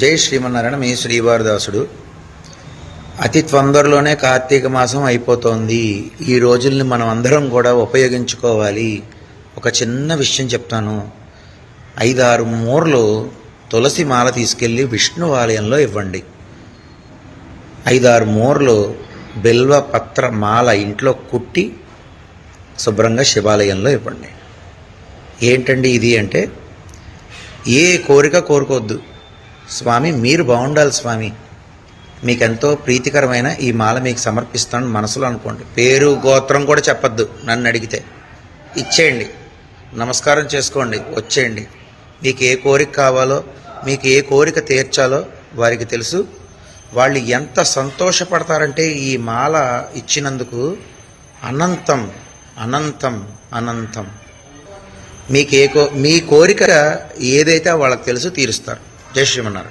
జై శ్రీమన్నారాయణ మీ శ్రీవారదాసుడు. అతి తొందరలోనే కార్తీక మాసం అయిపోతోంది. ఈ రోజుల్ని మనం అందరం కూడా ఉపయోగించుకోవాలి. ఒక చిన్న విషయం చెప్తాను. ఐదారు మూరలు తులసి మాల తీసుకెళ్ళి విష్ణు ఆలయంలో ఇవ్వండి. ఐదారు మూరలు బిల్వ పత్ర మాల ఇంట్లో కుట్టి శుభ్రంగా శివాలయంలో ఇవ్వండి. ఏంటండి ఇది అంటే ఏ కోరిక కోరుకోవద్దు. స్వామి మీరు బాగుండాలి స్వామి. మీకెంతో ప్రీతికరమైన ఈ మాల మీకు సమర్పిస్తాను మనసులో అనుకోండి. పేరు గోత్రం కూడా చెప్పద్దు నన్ను అడిగితే. ఇచ్చేయండి. నమస్కారం చేసుకోండి వచ్చేయండి. మీకు ఏ కోరిక కావాలో మీకు ఏ కోరిక తీర్చాలో వారికి తెలుసు. వాళ్ళు ఎంత సంతోషపడతారంటే ఈ మాల ఇచ్చినందుకు అనంతం అనంతం అనంతం. మీకు ఏ కో మీ కోరిక ఏదైతే వాళ్ళకి తెలుసు తీరుస్తారు. జై శ్రీమన్నారు